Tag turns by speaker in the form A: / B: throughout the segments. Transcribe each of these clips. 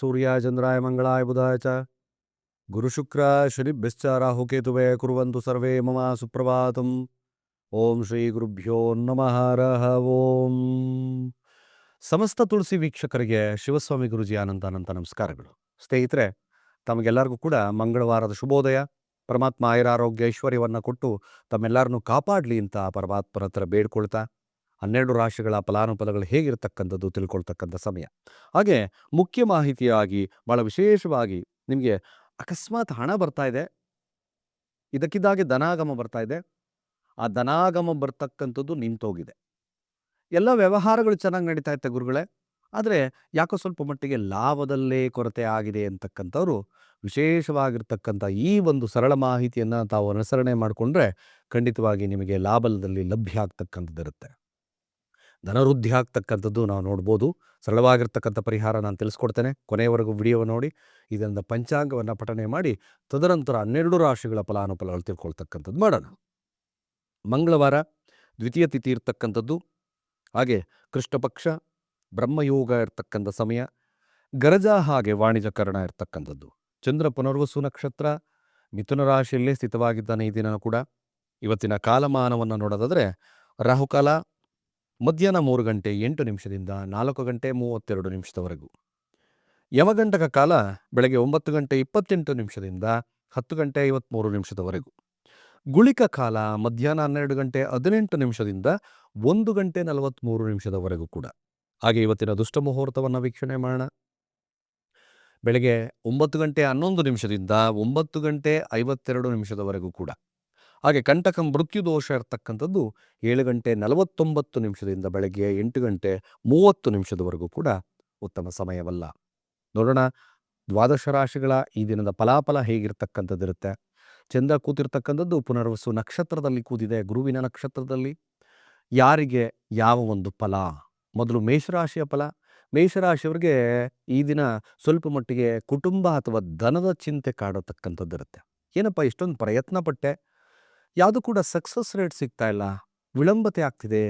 A: ಸೂರ್ಯ ಚಂದ್ರಾಯ ಮಂಗಳಾಯ ಬುಧಾಯ ಚ. ಗುರು ಶುಕ್ರ ಶನಿಭ್ಯಶ್ಚ ರಾಹುಕೇತುವೆ ಕುರುವಂತು ಸರ್ವೇ ಮಮ ಸುಪ್ರಭಾತಂ. ಓಂ ಶ್ರೀ ಗುರುಭ್ಯೋ ನಮಃ ರಹ ಓಂ. ಸಮಸ್ತ ತುಳಸಿ ವೀಕ್ಷಕರಿಗೆ ಶಿವಸ್ವಾಮಿ ಗುರುಜಿ ಅನಂತ ಅನಂತ ನಮಸ್ಕಾರಗಳು. ಸ್ನೇಹಿತರೆ, ತಮಗೆಲ್ಲರಿಗೂ ಕೂಡ ಮಂಗಳವಾರದ ಶುಭೋದಯ. ಪರಮಾತ್ಮ ಆಯುರಾರೋಗ್ಯ ಐಶ್ವರ್ಯವನ್ನು ಕೊಟ್ಟು ತಮ್ಮೆಲ್ಲರನ್ನು ಕಾಪಾಡಲಿ ಅಂತ ಪರಮಾತ್ಮನ ಹತ್ರ ಬೇಡ್ಕೊಳ್ತಾ ಹನ್ನೆರಡು ರಾಶಿಗಳ ಫಲಾನುಫಲಗಳು ಹೇಗಿರ್ತಕ್ಕಂಥದ್ದು ತಿಳ್ಕೊಳ್ತಕ್ಕಂಥ ಸಮಯ. ಹಾಗೆ ಮುಖ್ಯ ಮಾಹಿತಿಯಾಗಿ ಭಾಳ ವಿಶೇಷವಾಗಿ ನಿಮಗೆ ಅಕಸ್ಮಾತ್ ಹಣ ಬರ್ತಾ ಇದೆ. ಇದಕ್ಕಿದ್ದಾಗೆ ಧನಾಗಮ ಬರ್ತಾ ಇದೆ. ಆ ಧನಾಗಮ ಬರ್ತಕ್ಕಂಥದ್ದು ನಿಂತೋಗಿದೆ. ಎಲ್ಲ ವ್ಯವಹಾರಗಳು ಚೆನ್ನಾಗಿ ನಡೀತಾ ಇತ್ತೆ ಗುರುಗಳೇ. ಆದರೆ ಯಾಕೋ ಸ್ವಲ್ಪ ಮಟ್ಟಿಗೆ ಲಾಭದಲ್ಲೇ ಕೊರತೆ ಆಗಿದೆ ಅಂತಕ್ಕಂಥವ್ರು ವಿಶೇಷವಾಗಿರ್ತಕ್ಕಂಥ ಈ ಒಂದು ಸರಳ ಮಾಹಿತಿಯನ್ನು ತಾವು ಅನುಸರಣೆ ಮಾಡಿಕೊಂಡ್ರೆ ಖಂಡಿತವಾಗಿ ನಿಮಗೆ ಲಾಭದಲ್ಲಿ ಲಭ್ಯ ಆಗ್ತಕ್ಕಂಥದ್ದಿರುತ್ತೆ. ಧನವೃದ್ಧಿ ಆಗ್ತಕ್ಕಂಥದ್ದು ನಾವು ನೋಡ್ಬೋದು. ಸರಳವಾಗಿರ್ತಕ್ಕಂಥ ಪರಿಹಾರ ನಾನು ತಿಳಿಸ್ಕೊಡ್ತೇನೆ. ಕೊನೆಯವರೆಗೂ ವಿಡಿಯೋ ನೋಡಿ ಇದರಿಂದ ಪಂಚಾಂಗವನ್ನು ಪಠನೆ ಮಾಡಿ, ತದನಂತರ ಹನ್ನೆರಡು ರಾಶಿಗಳ ಫಲಾನುಫಲಗಳು ತಿಳ್ಕೊಳ್ತಕ್ಕಂಥದ್ದು ಮಾಡೋಣ. ಮಂಗಳವಾರ, ದ್ವಿತೀಯ ತಿಥಿ ಇರ್ತಕ್ಕಂಥದ್ದು. ಹಾಗೆ ಕೃಷ್ಣಪಕ್ಷ ಬ್ರಹ್ಮಯೋಗ ಇರ್ತಕ್ಕಂಥ ಸಮಯ, ಗರಜ ಹಾಗೆ ವಾಣಿಜ್ಯಕರಣ ಇರ್ತಕ್ಕಂಥದ್ದು. ಚಂದ್ರ ಪುನರ್ವಸು ನಕ್ಷತ್ರ, ಮಿಥುನ ರಾಶಿಯಲ್ಲೇ ಸ್ಥಿತವಾಗಿದ್ದಾನೆ ಈ ದಿನ ಕೂಡ. ಇವತ್ತಿನ ಕಾಲಮಾನವನ್ನು ನೋಡೋದಾದರೆ, ರಾಹುಕಾಲ ಮಧ್ಯಾಹ್ನ ಮೂರು ಗಂಟೆ ಎಂಟು ನಿಮಿಷದಿಂದ ನಾಲ್ಕು ಗಂಟೆ ಮೂವತ್ತೆರಡು ನಿಮಿಷದವರೆಗೂ. ಯಮಗಂಟಕ ಕಾಲ ಬೆಳಗ್ಗೆ ಒಂಬತ್ತು ಗಂಟೆ ಇಪ್ಪತ್ತೆಂಟು ನಿಮಿಷದಿಂದ ಹತ್ತು ಗಂಟೆ ಐವತ್ತ್ಮೂರು ನಿಮಿಷದವರೆಗೂ. ಗುಳಿಕ ಕಾಲ ಮಧ್ಯಾಹ್ನ ಹನ್ನೆರಡು ಗಂಟೆ ಹದಿನೆಂಟು ನಿಮಿಷದಿಂದ ಒಂದು ಗಂಟೆ ನಲವತ್ತ್ಮೂರು ನಿಮಿಷದವರೆಗೂ ಕೂಡ. ಹಾಗೆ ಇವತ್ತಿನ ದುಷ್ಟ ಮುಹೂರ್ತವನ್ನು ವೀಕ್ಷಣೆ ಮಾಡೋಣ. ಬೆಳಗ್ಗೆ ಒಂಬತ್ತು ಗಂಟೆ ಹನ್ನೊಂದು ನಿಮಿಷದಿಂದ ಒಂಬತ್ತು ಗಂಟೆ ಐವತ್ತೆರಡು ನಿಮಿಷದವರೆಗೂ ಕೂಡ. ಹಾಗೆ ಕಂಟಕ ಮೃತ್ಯು ದೋಷ ಇರ್ತಕ್ಕಂಥದ್ದು ಏಳು ಗಂಟೆ ನಲವತ್ತೊಂಬತ್ತು ನಿಮಿಷದಿಂದ ಬೆಳಗ್ಗೆ ಎಂಟು ಗಂಟೆ ಮೂವತ್ತು ನಿಮಿಷದವರೆಗೂ ಕೂಡ ಉತ್ತಮ ಸಮಯವಲ್ಲ. ನೋಡೋಣ, ದ್ವಾದಶ ರಾಶಿಗಳ ಈ ದಿನದ ಫಲಾಫಲ ಹೇಗಿರ್ತಕ್ಕಂಥದ್ದಿರುತ್ತೆ ಚಂದ್ರ ಕೂತಿರ್ತಕ್ಕಂಥದ್ದು ಪುನರ್ವಸು ನಕ್ಷತ್ರದಲ್ಲಿ ಕೂತಿದೆ, ಗುರುವಿನ ನಕ್ಷತ್ರದಲ್ಲಿ. ಯಾರಿಗೆ ಯಾವ ಒಂದು ಫಲ? ಮೊದಲು ಮೇಷರಾಶಿಯ ಫಲ. ಮೇಷರಾಶಿಯವರಿಗೆ ಈ ದಿನ ಸ್ವಲ್ಪ ಮಟ್ಟಿಗೆ ಕುಟುಂಬ ಅಥವಾ ಧನದ ಚಿಂತೆ ಕಾಡತಕ್ಕಂಥದ್ದಿರುತ್ತೆ ಏನಪ್ಪ, ಇಷ್ಟೊಂದು ಪ್ರಯತ್ನ ಪಟ್ಟೆ ಯಾವುದು ಕೂಡ ಸಕ್ಸಸ್ ರೇಟ್ ಸಿಗ್ತಾ ಇಲ್ಲ. ವಿಳಂಬತೆ ಆಗ್ತಿದೆ.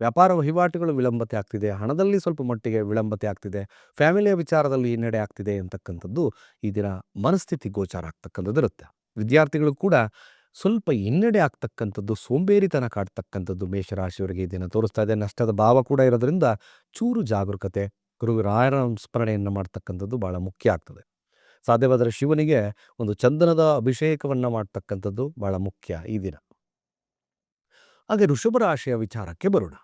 A: ವ್ಯಾಪಾರ ವಹಿವಾಟುಗಳು ವಿಳಂಬತೆ ಆಗ್ತಿದೆ. ಹಣದಲ್ಲಿ ಸ್ವಲ್ಪ ಮಟ್ಟಿಗೆ ವಿಳಂಬತೆ ಆಗ್ತಿದೆ. ಫ್ಯಾಮಿಲಿಯ ವಿಚಾರದಲ್ಲಿ ಹಿನ್ನಡೆ ಆಗ್ತಿದೆ ಅಂತಕ್ಕಂಥದ್ದು ಈ ದಿನ ಮನಸ್ಥಿತಿ ಗೋಚಾರ ಆಗ್ತಕ್ಕಂಥದ್ದು ಇರುತ್ತೆ. ವಿದ್ಯಾರ್ಥಿಗಳು ಕೂಡ ಸ್ವಲ್ಪ ಹಿನ್ನಡೆ ಆಗ್ತಕ್ಕಂಥದ್ದು, ಸೋಂಬೇರಿತನ ಕಾಡ್ತಕ್ಕಂಥದ್ದು ಮೇಷರಾಶಿಯವರಿಗೆ ಈ ದಿನ ತೋರಿಸ್ತಾ ಇದೆ. ನಷ್ಟದ ಭಾವ ಕೂಡ ಇರೋದ್ರಿಂದ ಚೂರು ಜಾಗರೂಕತೆ ಗುರು ರಾಯರ ಸ್ಮರಣೆಯನ್ನು ಮಾಡ್ತಕ್ಕಂಥದ್ದು ಭಾಳ ಮುಖ್ಯ ಆಗ್ತದೆ. ಸಾಧ್ಯವಾದರೆ ಶಿವನಿಗೆ ಒಂದು ಚಂದನದ ಅಭಿಷೇಕವನ್ನು ಮಾಡ್ತಕ್ಕಂಥದ್ದು ಬಹಳ ಮುಖ್ಯ ಈ ದಿನ. ಹಾಗೆ ಋಷಭ ರಾಶಿಯ ವಿಚಾರಕ್ಕೆ ಬರೋಣ.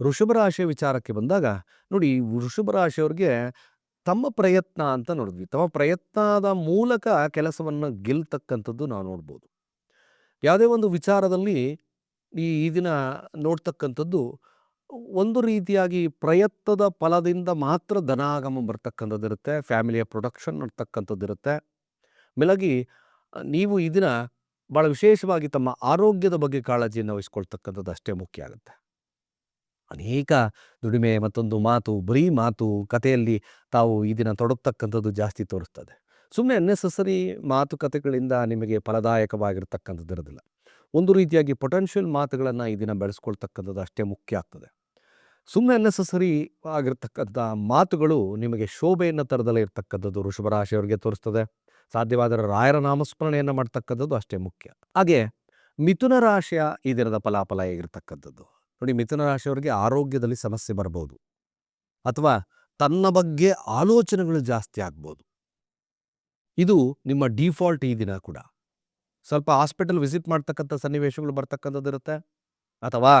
A: ಋಷಭ ರಾಶಿಯ ವಿಚಾರಕ್ಕೆ ಬಂದಾಗ ನೋಡಿ ಋಷಭ ರಾಶಿಯವ್ರಿಗೆ ತಮ್ಮ ಪ್ರಯತ್ನ ಅಂತ ನೋಡಿದ್ವಿ. ತಮ್ಮ ಪ್ರಯತ್ನದ ಮೂಲಕ ಕೆಲಸವನ್ನು ಗೆಲ್ತಕ್ಕಂಥದ್ದು ನಾವು ನೋಡ್ಬೋದು. ಯಾವುದೇ ಒಂದು ವಿಚಾರದಲ್ಲಿ ಈ ಈ ದಿನ ನೋಡ್ತಕ್ಕಂಥದ್ದು ಒಂದು ರೀತಿಯಾಗಿ ಪ್ರಯತ್ನದ ಫಲದಿಂದ ಮಾತ್ರ ಧನಾಗಮ ಬರ್ತಕ್ಕಂಥದ್ದಿರುತ್ತೆ, ಫ್ಯಾಮಿಲಿಯ ಪ್ರೊಡಕ್ಷನ್ ಇರುತ್ತೆ ಮೇಲಾಗಿ ನೀವು ಈ ದಿನ ಭಾಳ ವಿಶೇಷವಾಗಿ ತಮ್ಮ ಆರೋಗ್ಯದ ಬಗ್ಗೆ ಕಾಳಜಿಯನ್ನು ವಹಿಸ್ಕೊಳ್ತಕ್ಕಂಥದ್ದು ಅಷ್ಟೇ ಮುಖ್ಯ ಆಗುತ್ತೆ. ಅನೇಕ ದುಡಿಮೆ ಮತ್ತೊಂದು ಮಾತು, ಬರೀ ಮಾತು, ಕಥೆಯಲ್ಲಿ ತಾವು ಈ ದಿನ ತೊಡಗ್ತಕ್ಕಂಥದ್ದು ಜಾಸ್ತಿ ತೋರಿಸ್ತದೆ. ಸುಮ್ಮನೆ ಅನ್ನೆಸಸರಿ ಮಾತುಕತೆಗಳಿಂದ ನಿಮಗೆ ಫಲದಾಯಕವಾಗಿರ್ತಕ್ಕಂಥದ್ದು ಇರೋದಿಲ್ಲ ಒಂದು ರೀತಿಯಾಗಿ ಪೊಟೆನ್ಷಿಯಲ್ ಮಾತುಗಳನ್ನು ಈ ದಿನ ಬೆಳೆಸ್ಕೊಳ್ತಕ್ಕಂಥದ್ದು ಅಷ್ಟೇ ಮುಖ್ಯ ಆಗ್ತದೆ. ಸುಮ್ಮನೆ ಅನ್ನೆಸಸರಿ ಆಗಿರ್ತಕ್ಕಂಥ ಮಾತುಗಳು ನಿಮಗೆ ಶೋಭೆಯನ್ನು ತರದಲ್ಲೇ ಇರ್ತಕ್ಕಂಥದ್ದು ವೃಷಭರಾಶಿಯವರಿಗೆ ತೋರಿಸ್ತದೆ. ಸಾಧ್ಯವಾದರೆ ರಾಯರ ನಾಮಸ್ಮರಣೆಯನ್ನು ಮಾಡ್ತಕ್ಕಂಥದ್ದು ಅಷ್ಟೇ ಮುಖ್ಯ. ಹಾಗೆ ಮಿಥುನ ರಾಶಿಯ ಈ ದಿನದ ಫಲಾಫಲ ಹೇಗಿರ್ತಕ್ಕಂಥದ್ದು? ನೋಡಿ, ಮಿಥುನ ರಾಶಿಯವರಿಗೆ ಆರೋಗ್ಯದಲ್ಲಿ ಸಮಸ್ಯೆ ಬರ್ಬೋದು. ಅಥವಾ ತನ್ನ ಬಗ್ಗೆ ಆಲೋಚನೆಗಳು ಜಾಸ್ತಿ ಆಗ್ಬೋದು. ಇದು ನಿಮ್ಮ ಡಿಫಾಲ್ಟ್ ಈ ದಿನ ಕೂಡ. ಸ್ವಲ್ಪ ಹಾಸ್ಪಿಟಲ್ ವಿಸಿಟ್ ಮಾಡ್ತಕ್ಕಂಥ ಸನ್ನಿವೇಶಗಳು ಬರ್ತಕ್ಕಂಥದ್ದು ಇರುತ್ತೆ ಅಥವಾ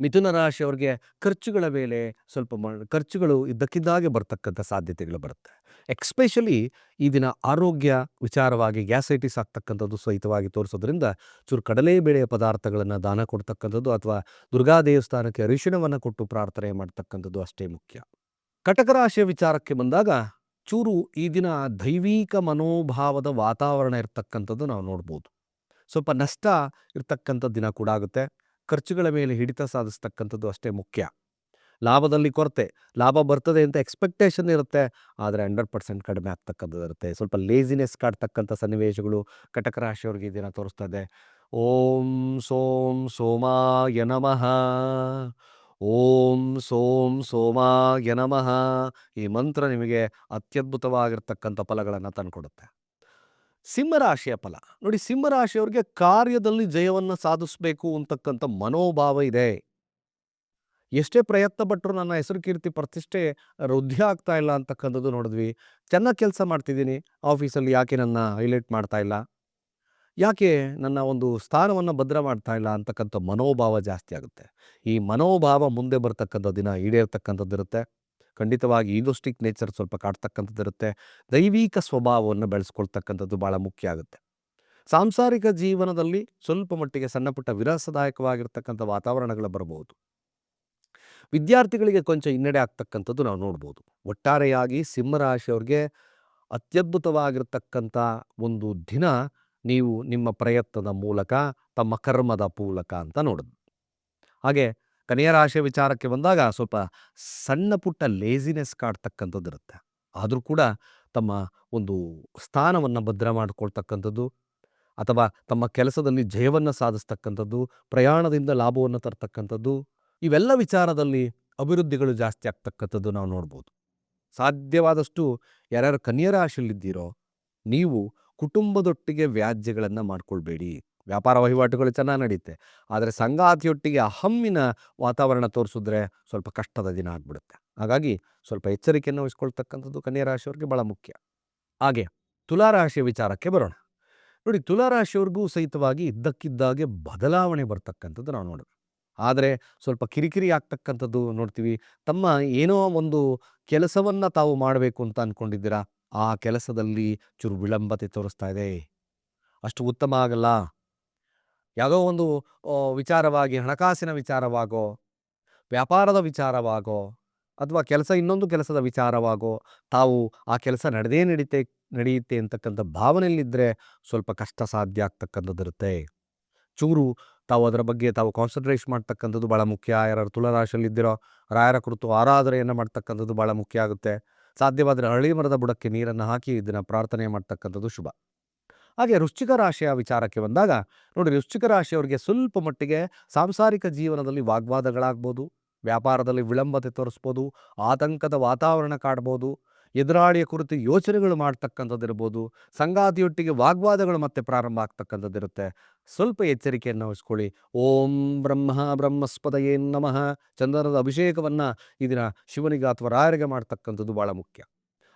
A: ಮಿಥುನ ರಾಶಿಯವ್ರಿಗೆ ಖರ್ಚುಗಳ ಮೇಲೆ ಸ್ವಲ್ಪ ಖರ್ಚುಗಳು ಇದ್ದಕ್ಕಿದ್ದಾಗೆ ಬರ್ತಕ್ಕಂಥ ಸಾಧ್ಯತೆಗಳು ಬರುತ್ತೆ. ಎಕ್ಸ್ಪೆಷಲಿ ಈ ದಿನ ಆರೋಗ್ಯ ವಿಚಾರವಾಗಿ ಗ್ಯಾಸೈಟಿಸ್ ಆಗ್ತಕ್ಕಂಥದ್ದು ಸಹಿತವಾಗಿ ತೋರಿಸೋದ್ರಿಂದ ಚೂರು ಕಡಲೆಬೇಳೆಯ ಪದಾರ್ಥಗಳನ್ನು ದಾನ ಕೊಡ್ತಕ್ಕಂಥದ್ದು ಅಥವಾ ದುರ್ಗಾ ದೇವಸ್ಥಾನಕ್ಕೆ ಅರಿಶಿಣವನ್ನು ಕೊಟ್ಟು ಪ್ರಾರ್ಥನೆ ಮಾಡ್ತಕ್ಕಂಥದ್ದು ಅಷ್ಟೇ ಮುಖ್ಯ. ಕಟಕ ರಾಶಿಯ ವಿಚಾರಕ್ಕೆ ಬಂದಾಗ ಚೂರು ಈ ದಿನ ದೈವಿಕ ಮನೋಭಾವದ ವಾತಾವರಣ ಇರ್ತಕ್ಕಂಥದ್ದು ನಾವು ನೋಡ್ಬೋದು. ಸ್ವಲ್ಪ ನಷ್ಟ ಇರ್ತಕ್ಕಂಥ ದಿನ ಕೂಡ ಆಗುತ್ತೆ. ಖರ್ಚುಗಳ ಮೇಲೆ ಹಿಡಿತ ಸಾಧಿಸ್ತಕ್ಕಂಥದ್ದು ಅಷ್ಟೇ ಮುಖ್ಯ. ಲಾಭದಲ್ಲಿ ಕೊರತೆ, ಲಾಭ ಬರ್ತದೆ ಅಂತ ಎಕ್ಸ್ಪೆಕ್ಟೇಷನ್ ಇರುತ್ತೆ, ಆದರೆ ಹಂಡ್ರೆಡ್ ಪರ್ಸೆಂಟ್ ಕಡಿಮೆ ಆಗ್ತಕ್ಕಂಥದ್ದು ಇರುತ್ತೆ. ಸ್ವಲ್ಪ ಲೇಸಿನೆಸ್ ಕಾಡ್ತಕ್ಕಂಥ ಸನ್ನಿವೇಶಗಳು ಕಟಕ ರಾಶಿಯವ್ರಿಗೆ ಈ ದಿನ ತೋರಿಸ್ತಾ ಓಂ ಸೋಂ ಸೋಮಾಯ ನಮಃ. ಓಂ ಸೋಂ ಸೋಮಾಯ ನಮಃ. ಈ ಮಂತ್ರ ನಿಮಗೆ ಅತ್ಯದ್ಭುತವಾಗಿರ್ತಕ್ಕಂಥ ಫಲಗಳನ್ನು ತಂದುಕೊಡುತ್ತೆ. ಸಿಂಹರಾಶಿಯ ಫಲ. ನೋಡಿ ಸಿಂಹರಾಶಿಯವರಿಗೆ ಕಾರ್ಯದಲ್ಲಿ ಜಯವನ್ನು ಸಾಧಿಸಬೇಕು ಅಂತಕ್ಕಂಥ ಮನೋಭಾವ ಇದೆ. ಎಷ್ಟೇ ಪ್ರಯತ್ನ ಪಟ್ಟರು ನನ್ನ ಹೆಸರು ಕೀರ್ತಿ ಪ್ರತಿಷ್ಠೆ ವೃದ್ಧಿ ಆಗ್ತಾ ಇಲ್ಲ ಅಂತಕ್ಕಂಥದ್ದು ನೋಡಿದ್ವಿ. ಚೆನ್ನಾಗಿ ಕೆಲಸ ಮಾಡ್ತಿದ್ದೀನಿ. ಆಫೀಸಲ್ಲಿ ಯಾಕೆ ನನ್ನ ಹೈಲೈಟ್ ಮಾಡ್ತಾ ಇಲ್ಲ? ಯಾಕೆ ನನ್ನ ಒಂದು ಸ್ಥಾನವನ್ನು ಭದ್ರ ಮಾಡ್ತಾ ಇಲ್ಲ ಅಂತಕ್ಕಂಥ ಮನೋಭಾವ ಜಾಸ್ತಿ ಆಗುತ್ತೆ. ಈ ಮನೋಭಾವ ಮುಂದೆ ಬರ್ತಕ್ಕಂಥ ದಿನ ಈಡೇರ್ತಕ್ಕಂಥದ್ದು ಇರುತ್ತೆ ಖಂಡಿತವಾಗಿ ಈಗೋಸ್ಟಿಕ್ ನೇಚರ್ ಸ್ವಲ್ಪ ಕಾಡ್ತಕ್ಕಂಥದ್ದಿರುತ್ತೆ ದೈವಿಕ ಸ್ವಭಾವವನ್ನು ಬೆಳೆಸ್ಕೊಳ್ತಕ್ಕಂಥದ್ದು ಭಾಳ ಮುಖ್ಯ ಆಗುತ್ತೆ. ಸಾಂಸಾರಿಕ ಜೀವನದಲ್ಲಿ ಸ್ವಲ್ಪ ಮಟ್ಟಿಗೆ ಸಣ್ಣ ಪುಟ್ಟ ವಿರಸದಾಯಕವಾಗಿರ್ತಕ್ಕಂಥ ವಾತಾವರಣಗಳು ಬರಬಹುದು. ವಿದ್ಯಾರ್ಥಿಗಳಿಗೆ ಕೊಂಚ ಹಿನ್ನಡೆ ಆಗ್ತಕ್ಕಂಥದ್ದು ನಾವು ನೋಡ್ಬೋದು. ಒಟ್ಟಾರೆಯಾಗಿ ಸಿಂಹರಾಶಿಯವ್ರಿಗೆ ಅತ್ಯದ್ಭುತವಾಗಿರ್ತಕ್ಕಂಥ ಒಂದು ದಿನ ನೀವು ನಿಮ್ಮ ಪ್ರಯತ್ನದ ಮೂಲಕ ತಮ್ಮ ಕರ್ಮದ ಮೂಲಕ ಅಂತ ನೋಡೋದು. ಹಾಗೆ ಕನ್ಯಾ ರಾಶಿಯ ವಿಚಾರಕ್ಕೆ ಬಂದಾಗ ಸ್ವಲ್ಪ ಸಣ್ಣ ಪುಟ್ಟ ಲೇಸಿನೆಸ್ ಕಾಡ್ತಕ್ಕಂಥದ್ದು ಇರುತ್ತೆ ಆದರೂ ಕೂಡ ತಮ್ಮ ಒಂದು ಸ್ಥಾನವನ್ನು ಭದ್ರ ಮಾಡಿಕೊಳ್ತಕ್ಕಂಥದ್ದು, ಅಥವಾ ತಮ್ಮ ಕೆಲಸದಲ್ಲಿ ಜಯವನ್ನು ಸಾಧಿಸ್ತಕ್ಕಂಥದ್ದು, ಪ್ರಯಾಣದಿಂದ ಲಾಭವನ್ನು ತರ್ತಕ್ಕಂಥದ್ದು, ಇವೆಲ್ಲ ವಿಚಾರದಲ್ಲಿ ಅಭಿವೃದ್ಧಿಗಳು ಜಾಸ್ತಿ ಆಗ್ತಕ್ಕಂಥದ್ದು ನಾವು ನೋಡ್ಬೋದು. ಸಾಧ್ಯವಾದಷ್ಟು ಯಾರ್ಯಾರು ಕನ್ಯಾ ರಾಶಿಯಲ್ಲಿದ್ದೀರೋ, ನೀವು ಕುಟುಂಬದೊಟ್ಟಿಗೆ ವ್ಯಾಜ್ಯಗಳನ್ನು ಮಾಡ್ಕೊಳ್ಬೇಡಿ. ವ್ಯಾಪಾರ ವಹಿವಾಟುಗಳು ಚೆನ್ನಾಗಿ ನಡೆಯುತ್ತೆ ಆದರೆ ಸಂಗಾತಿಯೊಟ್ಟಿಗೆ ಅಹಮ್ಮಿನ ವಾತಾವರಣ ತೋರಿಸಿದ್ರೆ ಸ್ವಲ್ಪ ಕಷ್ಟದ ದಿನ ಆಗ್ಬಿಡುತ್ತೆ. ಹಾಗಾಗಿ ಸ್ವಲ್ಪ ಎಚ್ಚರಿಕೆಯನ್ನು ವಹಿಸ್ಕೊಳ್ತಕ್ಕಂಥದ್ದು ಕನ್ಯಾ ರಾಶಿಯವ್ರಿಗೆ ಭಾಳ ಮುಖ್ಯ. ಹಾಗೆ ತುಲಾರಾಶಿಯ ವಿಚಾರಕ್ಕೆ ಬರೋಣ. ನೋಡಿ ತುಲಾರಾಶಿಯವ್ರಿಗೂ ಸಹಿತವಾಗಿ ಇದ್ದಕ್ಕಿದ್ದಾಗೆ ಬದಲಾವಣೆ ಬರ್ತಕ್ಕಂಥದ್ದು ನಾವು ನೋಡೋದು. ಆದರೆ ಸ್ವಲ್ಪ ಕಿರಿಕಿರಿ ಆಗ್ತಕ್ಕಂಥದ್ದು ನೋಡ್ತೀವಿ. ತಮ್ಮ ಏನೋ ಒಂದು ಕೆಲಸವನ್ನು ತಾವು ಮಾಡಬೇಕು ಅಂತ ಅಂದ್ಕೊಂಡಿದ್ದೀರಾ ಆ ಕೆಲಸದಲ್ಲಿ ಚೂರು ವಿಳಂಬತೆ ತೋರಿಸ್ತಾ ಇದೆ. ಅಷ್ಟು ಉತ್ತಮ ಆಗಲ್ಲ. ಯಾವುದೋ ಒಂದು ವಿಚಾರವಾಗಿ, ಹಣಕಾಸಿನ ವಿಚಾರವಾಗೋ, ವ್ಯಾಪಾರದ ವಿಚಾರವಾಗೋ, ಅಥವಾ ಕೆಲಸ, ಇನ್ನೊಂದು ಕೆಲಸದ ವಿಚಾರವಾಗೋ, ತಾವು ಆ ಕೆಲಸ ನಡೆದೇ ನಡೀತೆ, ನಡೆಯುತ್ತೆ ಅಂತಕ್ಕಂಥ ಭಾವನೆಯಲ್ಲಿದ್ದರೆ ಸ್ವಲ್ಪ ಕಷ್ಟ ಸಾಧ್ಯ ಆಗ್ತಕ್ಕಂಥದ್ದಿರುತ್ತೆ. ಚೂರು ತಾವು ಅದರ ಬಗ್ಗೆ ತಾವು ಕಾನ್ಸಂಟ್ರೇಷ್ ಮಾಡ್ತಕ್ಕಂಥದ್ದು ಭಾಳ ಮುಖ್ಯ. ಯಾರು ತುಲಾರಾಶಿಯಲ್ಲಿದ್ದಿರೋ ರಾಯರ ಕುರಿತು ಆರಾಧನೆಯನ್ನು ಮಾಡ್ತಕ್ಕಂಥದ್ದು ಭಾಳ ಮುಖ್ಯ ಆಗುತ್ತೆ. ಸಾಧ್ಯವಾದರೆ ಹಳ್ಳಿ ಮರದ ಬುಡಕ್ಕೆ ನೀರನ್ನು ಹಾಕಿ ಇದನ್ನು ಪ್ರಾರ್ಥನೆ ಮಾಡ್ತಕ್ಕಂಥದ್ದು ಶುಭ. ಹಾಗೆ ವೃಶ್ಚಿಕ ರಾಶಿಯ ವಿಚಾರಕ್ಕೆ ಬಂದಾಗ, ನೋಡಿ ವೃಶ್ಚಿಕ ರಾಶಿಯವರಿಗೆ ಸ್ವಲ್ಪ ಮಟ್ಟಿಗೆ ಸಾಂಸಾರಿಕ ಜೀವನದಲ್ಲಿ ವಾಗ್ವಾದಗಳಾಗ್ಬೋದು, ವ್ಯಾಪಾರದಲ್ಲಿ ವಿಳಂಬತೆ ತೋರಿಸ್ಬೋದು, ಆತಂಕದ ವಾತಾವರಣ ಕಾಡ್ಬೋದು, ಎದುರಾಳಿಯ ಕುರಿತು ಯೋಚನೆಗಳು ಮಾಡ್ತಕ್ಕಂಥದ್ದಿರ್ಬೋದು, ಸಂಗಾತಿಯೊಟ್ಟಿಗೆ ವಾಗ್ವಾದಗಳು ಮತ್ತೆ ಪ್ರಾರಂಭ ಆಗ್ತಕ್ಕಂಥದ್ದಿರುತ್ತೆ. ಸ್ವಲ್ಪ ಎಚ್ಚರಿಕೆಯನ್ನು ವಹಿಸ್ಕೊಳ್ಳಿ. ಓಂ ಬ್ರಹ್ಮ ಬ್ರಹ್ಮಸ್ಪದಯೇ ನಮಃ. ಚಂದನದ ಅಭಿಷೇಕವನ್ನು ಈ ದಿನ ಶಿವನಿಗೆ ಅಥವಾ ರಾಯರಿಗೆ ಮಾಡ್ತಕ್ಕಂಥದ್ದು ಭಾಳ ಮುಖ್ಯ.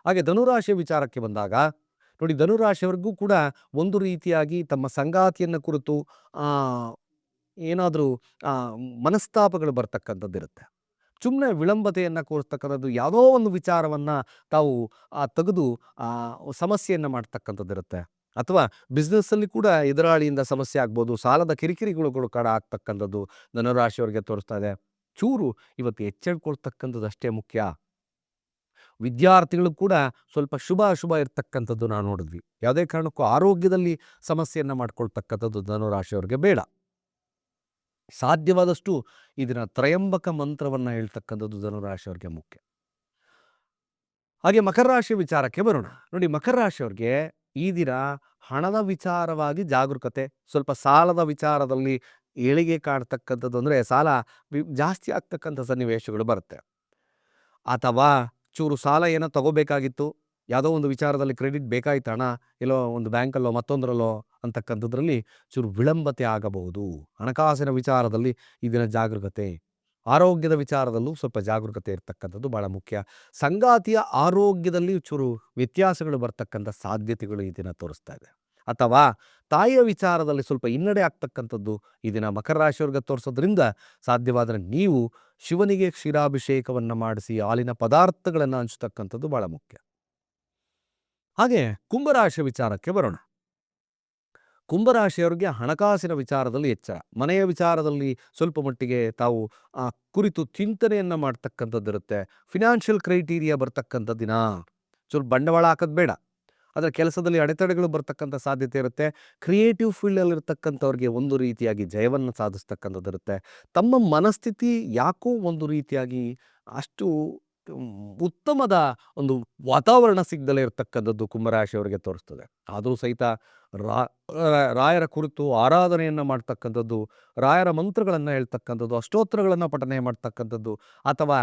A: ಹಾಗೆ ಧನುರಾಶಿಯ ವಿಚಾರಕ್ಕೆ ಬಂದಾಗ ನೋಡಿ ಧನುರಾಶಿಯವರಿಗೂ ಕೂಡ ಒಂದು ರೀತಿಯಾಗಿ ತಮ್ಮ ಸಂಗಾತಿಯನ್ನು ಕುರಿತು ಏನಾದರೂ ಮನಸ್ತಾಪಗಳು ಬರ್ತಕ್ಕಂಥದ್ದು ಇರುತ್ತೆ. ಸುಮ್ಮನೆ ವಿಳಂಬತೆಯನ್ನು ಕೋರಿಸ್ತಕ್ಕಂಥದ್ದು ಯಾವುದೋ ಒಂದು ವಿಚಾರವನ್ನು ತಾವು ತೆಗೆದು ಸಮಸ್ಯೆಯನ್ನು ಮಾಡ್ತಕ್ಕಂಥದ್ದು ಇರುತ್ತೆ. ಅಥವಾ ಬಿಸ್ನೆಸ್ಸಲ್ಲಿ ಕೂಡ ಎದುರಾಳಿಯಿಂದ ಸಮಸ್ಯೆ ಆಗ್ಬೋದು, ಸಾಲದ ಕಿರಿಕಿರಿಗಳು ಕೂಡ ಆಗ್ತಕ್ಕಂಥದ್ದು ಧನುರಾಶಿಯವರಿಗೆ ತೋರಿಸ್ತಾ ಇದೆ. ಚೂರು ಇವತ್ತು ಎಚ್ಚರಿಕೊಳ್ತಕ್ಕಂಥದ್ದು ಅಷ್ಟೇ ಮುಖ್ಯ. ವಿದ್ಯಾರ್ಥಿಗಳು ಕೂಡ ಸ್ವಲ್ಪ ಶುಭ ಅಶುಭ ಇರ್ತಕ್ಕಂಥದ್ದು ನಾವು ನೋಡಿದ್ವಿ. ಯಾವುದೇ ಕಾರಣಕ್ಕೂ ಆರೋಗ್ಯದಲ್ಲಿ ಸಮಸ್ಯೆಯನ್ನು ಮಾಡ್ಕೊಳ್ತಕ್ಕಂಥದ್ದು ಧನುರಾಶಿಯವರಿಗೆ ಬೇಡ. ಸಾಧ್ಯವಾದಷ್ಟು ಇದರ ತ್ರಯಂಬಕ ಮಂತ್ರವನ್ನು ಹೇಳ್ತಕ್ಕಂಥದ್ದು ಧನುರಾಶಿಯವರಿಗೆ ಮುಖ್ಯ. ಹಾಗೆ ಮಕರ ರಾಶಿ ವಿಚಾರಕ್ಕೆ ಬರೋಣ. ನೋಡಿ ಮಕರ ರಾಶಿಯವ್ರಿಗೆ ಈ ದಿನ ಹಣದ ವಿಚಾರವಾಗಿ ಜಾಗರೂಕತೆ, ಸ್ವಲ್ಪ ಸಾಲದ ವಿಚಾರದಲ್ಲಿ ಏಳಿಗೆ ಕಾಣ್ತಕ್ಕಂಥದ್ದು ಅಂದರೆ ಸಾಲ ಜಾಸ್ತಿ ಆಗ್ತಕ್ಕಂಥ ಸನ್ನಿವೇಶಗಳು ಬರುತ್ತೆ. ಅಥವಾ ಚೂರು ಸಾಲ ಏನೋ ತಗೋಬೇಕಾಗಿತ್ತು. ಯಾವುದೋ ಒಂದು ವಿಚಾರದಲ್ಲಿ ಕ್ರೆಡಿಟ್ ಬೇಕಾಯ್ತು ಹಣ, ಇಲ್ಲೋ ಒಂದು ಬ್ಯಾಂಕಲ್ಲೋ ಮತ್ತೊಂದರಲ್ಲೋ ಅಂತಕ್ಕಂಥದ್ರಲ್ಲಿ ಚೂರು ವಿಳಂಬತೆ ಆಗಬಹುದು. ಹಣಕಾಸಿನ ವಿಚಾರದಲ್ಲಿ ಇದಿನ ಜಾಗರೂಕತೆ ಆರೋಗ್ಯದ ವಿಚಾರದಲ್ಲೂ ಸ್ವಲ್ಪ ಜಾಗರೂಕತೆ ಇರತಕ್ಕಂಥದ್ದು ಭಾಳ ಮುಖ್ಯ. ಸಂಗಾತಿಯ ಆರೋಗ್ಯದಲ್ಲಿ ಚೂರು ವ್ಯತ್ಯಾಸಗಳು ಬರ್ತಕ್ಕಂಥ ಸಾಧ್ಯತೆಗಳು ಈ ದಿನ ತೋರಿಸ್ತಾ ಇದೆ. ಅಥವಾ ತಾಯಿಯ ವಿಚಾರದಲ್ಲಿ ಸ್ವಲ್ಪ ಹಿನ್ನಡೆ ಆಗ್ತಕ್ಕಂಥದ್ದು ಈ ದಿನ ಮಕರ ರಾಶಿಯವ್ರಿಗೆ ತೋರಿಸೋದ್ರಿಂದ ಸಾಧ್ಯವಾದರೆ ನೀವು ಶಿವನಿಗೆ ಕ್ಷೀರಾಭಿಷೇಕವನ್ನು ಮಾಡಿಸಿ ಹಾಲಿನ ಪದಾರ್ಥಗಳನ್ನು ಹಂಚತಕ್ಕಂಥದ್ದು ಬಹಳ ಮುಖ್ಯ. ಹಾಗೆ ಕುಂಭರಾಶಿ ವಿಚಾರಕ್ಕೆ ಬರೋಣ. ಕುಂಭರಾಶಿಯವರಿಗೆ ಹಣಕಾಸಿನ ವಿಚಾರದಲ್ಲಿ ಎಚ್ಚರ. ಮನೆಯ ವಿಚಾರದಲ್ಲಿ ಸ್ವಲ್ಪ ಮಟ್ಟಿಗೆ ತಾವು ಆ ಕುರಿತು ಚಿಂತನೆಯನ್ನು ಮಾಡ್ತಕ್ಕಂಥದ್ದಿರುತ್ತೆ. ಫಿನಾನ್ಷಿಯಲ್ ಕ್ರೈಟೀರಿಯಾ ಬರ್ತಕ್ಕಂಥ ದಿನ. ಸ್ವಲ್ಪ ಬಂಡವಾಳ ಹಾಕೋದು ಬೇಡ. ಅದರ ಕೆಲಸದಲ್ಲಿ ಅಡೆತಡೆಗಳು ಬರ್ತಕ್ಕಂಥ ಸಾಧ್ಯತೆ ಇರುತ್ತೆ. ಕ್ರಿಯೇಟಿವ್ ಫೀಲ್ಡಲ್ಲಿರ್ತಕ್ಕಂಥವ್ರಿಗೆ ಒಂದು ರೀತಿಯಾಗಿ ಜಯವನ್ನು ಸಾಧಿಸ್ತಕ್ಕಂಥದ್ದು ಇರುತ್ತೆ ತಮ್ಮ ಮನಸ್ಥಿತಿ ಯಾಕೋ ಒಂದು ರೀತಿಯಾಗಿ ಅಷ್ಟು ಉತ್ತಮದ ಒಂದು ವಾತಾವರಣ ಸಿಗ್ದಲೇ ಇರತಕ್ಕಂಥದ್ದು ಕುಂಭರಾಶಿಯವರಿಗೆ ತೋರಿಸ್ತದೆ. ಆದರೂ ಸಹಿತ ರಾ, ರಾಯರ ಕುರಿತು ಆರಾಧನೆಯನ್ನು ಮಾಡ್ತಕ್ಕಂಥದ್ದು, ರಾಯರ ಮಂತ್ರಗಳನ್ನು ಹೇಳ್ತಕ್ಕಂಥದ್ದು, ಅಷ್ಟೋತ್ತರಗಳನ್ನು ಪಠನೆ ಮಾಡ್ತಕ್ಕಂಥದ್ದು, ಅಥವಾ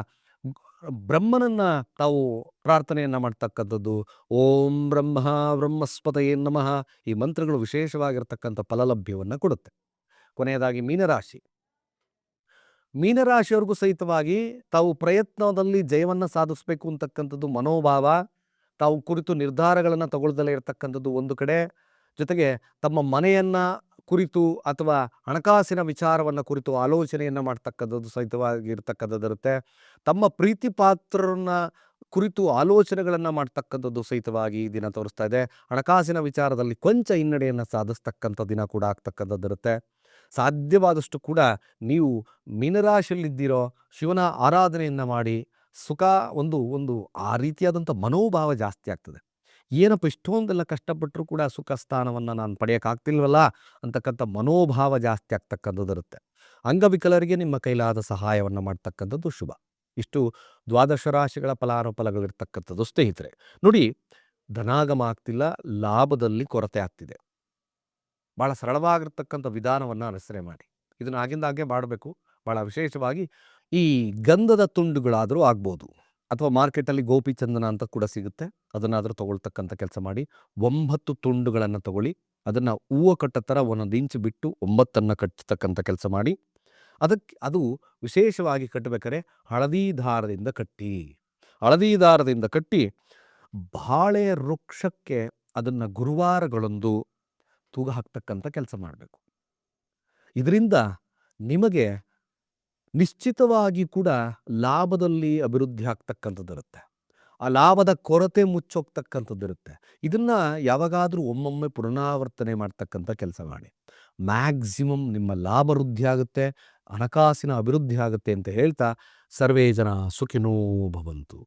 A: ಬ್ರಹ್ಮನನ್ನ ತಾವು ಪ್ರಾರ್ಥನೆಯನ್ನು ಮಾಡ್ತಕ್ಕಂಥದ್ದು. ಓಂ ಬ್ರಹ್ಮ ಬ್ರಹ್ಮಸ್ಪತಯೇ ನಮಃ ಈ ಮಂತ್ರಗಳು ವಿಶೇಷವಾಗಿರ್ತಕ್ಕಂಥ ಫಲಲಭ್ಯವನ್ನು ಕೊಡುತ್ತೆ. ಕೊನೆಯದಾಗಿ ಮೀನರಾಶಿ. ಮೀನರಾಶಿಯವ್ರಿಗೂ ಸಹಿತವಾಗಿ ತಾವು ಪ್ರಯತ್ನದಲ್ಲಿ ಜಯವನ್ನು ಸಾಧಿಸಬೇಕು ಅಂತಕ್ಕಂಥದ್ದು ಮನೋಭಾವ, ತಾವು ಕುರಿತು ನಿರ್ಧಾರಗಳನ್ನು ತಗೊಳ್ದಲೇ ಇರತಕ್ಕಂಥದ್ದು ಒಂದು ಕಡೆ. ಜೊತೆಗೆ ತಮ್ಮ ಮನೆಯನ್ನು ಕುರಿತು ಅಥವಾ ಹಣಕಾಸಿನ ವಿಚಾರವನ್ನು ಕುರಿತು ಆಲೋಚನೆಯನ್ನು ಮಾಡ್ತಕ್ಕಂಥದ್ದು ಸಹಿತವಾಗಿರ್ತಕ್ಕಂಥದ್ದಿರುತ್ತೆ. ತಮ್ಮ ಪ್ರೀತಿ ಪಾತ್ರರನ್ನ ಕುರಿತು ಆಲೋಚನೆಗಳನ್ನು ಮಾಡ್ತಕ್ಕಂಥದ್ದು ಸಹಿತವಾಗಿ ಈ ದಿನ ತೋರಿಸ್ತಾ ಇದೆ. ಹಣಕಾಸಿನ ವಿಚಾರದಲ್ಲಿ ಕೊಂಚ ಹಿನ್ನಡೆಯನ್ನು ಸಾಧಿಸ್ತಕ್ಕಂಥ ದಿನ ಕೂಡ ಆಗ್ತಕ್ಕಂಥದ್ದಿರುತ್ತೆ. ಸಾಧ್ಯವಾದಷ್ಟು ಕೂಡ ನೀವು ಮೀನರಾಶಿಯಲ್ಲಿದ್ದೀರೋ, ಶಿವನ ಆರಾಧನೆಯನ್ನು ಮಾಡಿ ಸುಖ ಒಂದು ಒಂದು ಆ ರೀತಿಯಾದಂಥ ಮನೋಭಾವ ಜಾಸ್ತಿ ಆಗ್ತದೆ. ಏನಪ್ಪ ಇಷ್ಟೊಂದೆಲ್ಲ ಕಷ್ಟಪಟ್ಟರೂ ಕೂಡ ಸುಖ ಸ್ಥಾನವನ್ನು ನಾನು ಪಡೆಯೋಕ್ಕಾಗ್ತಿಲ್ವಲ್ಲ ಅಂತಕ್ಕಂಥ ಮನೋಭಾವ ಜಾಸ್ತಿ ಆಗ್ತಕ್ಕಂಥದ್ದಿರುತ್ತೆ ಅಂಗವಿಕಲರಿಗೆ ನಿಮ್ಮ ಕೈಲಾದ ಸಹಾಯವನ್ನು ಮಾಡ್ತಕ್ಕಂಥದ್ದು ಶುಭ. ಇಷ್ಟು ದ್ವಾದಶ ರಾಶಿಗಳ ಫಲಾನುಫಲಗಳಿರ್ತಕ್ಕಂಥದ್ದು ಸ್ನೇಹಿತರೆ. ನೋಡಿ, ಧನಾಗಮ ಆಗ್ತಿಲ್ಲ, ಲಾಭದಲ್ಲಿ ಕೊರತೆ ಆಗ್ತಿದೆ. ಭಾಳ ಸರಳವಾಗಿರ್ತಕ್ಕಂಥ ವಿಧಾನವನ್ನು ಅನುಸರಣೆ ಮಾಡಿ. ಇದನ್ನು ಆಗಿಂದಾಗೆ ಮಾಡಬೇಕು. ಭಾಳ ವಿಶೇಷವಾಗಿ ಈ ಗಂಧದ ತುಂಡುಗಳಾದರೂ ಆಗ್ಬೋದು. ಅಥವಾ ಮಾರ್ಕೆಟಲ್ಲಿ ಗೋಪಿ ಚಂದನ ಅಂತ ಕೂಡ ಸಿಗುತ್ತೆ. ಅದನ್ನಾದರೂ ತಗೊಳ್ತಕ್ಕಂಥ ಕೆಲಸ ಮಾಡಿ. ಒಂಬತ್ತು ತುಂಡುಗಳನ್ನು ತಗೊಳ್ಳಿ. ಅದನ್ನು ಹೂವು ಕಟ್ಟೋ ಥರ ಒಂದೊಂದು ಇಂಚು ಬಿಟ್ಟು ಒಂಬತ್ತನ್ನು ಕಟ್ಟತಕ್ಕಂಥ ಕೆಲಸ ಮಾಡಿ. ಅದಕ್ಕೆ ಅದು ವಿಶೇಷವಾಗಿ ಕಟ್ಟಬೇಕಾದ್ರೆ ಹಳದಿ ದಾರದಿಂದ ಕಟ್ಟಿ. ಹಳದಿ ದಾರದಿಂದ ಕಟ್ಟಿ ಬಾಳೆ ವೃಕ್ಷಕ್ಕೆ ಅದನ್ನು ಗುರುವಾರಗಳೊಂದು ತೂಗ ಹಾಕ್ತಕ್ಕಂಥ ಕೆಲಸ ಮಾಡಬೇಕು. ಇದರಿಂದ ನಿಮಗೆ ನಿಶ್ಚಿತವಾಗಿ ಕೂಡ ಲಾಭದಲ್ಲಿ ಅಭಿವೃದ್ಧಿ ಆಗ್ತಕ್ಕಂಥದ್ದಿರುತ್ತೆ. ಆ ಲಾಭದ ಕೊರತೆ ಮುಚ್ಚೋಗ್ತಕ್ಕಂಥದ್ದಿರುತ್ತೆ. ಇದನ್ನು ಯಾವಾಗಾದರೂ ಒಮ್ಮೊಮ್ಮೆ ಪುನರಾವರ್ತನೆ ಮಾಡ್ತಕ್ಕಂಥ ಕೆಲಸ ಮಾಡಿ. ಮ್ಯಾಕ್ಸಿಮಮ್ ನಿಮ್ಮ ಲಾಭ ವೃದ್ಧಿ ಆಗುತ್ತೆ, ಹಣಕಾಸಿನ ಅಭಿವೃದ್ಧಿ ಆಗುತ್ತೆ ಅಂತ ಹೇಳ್ತಾ ಸರ್ವೇ ಜನ ಸುಖಿನೋ ಭವಂತು.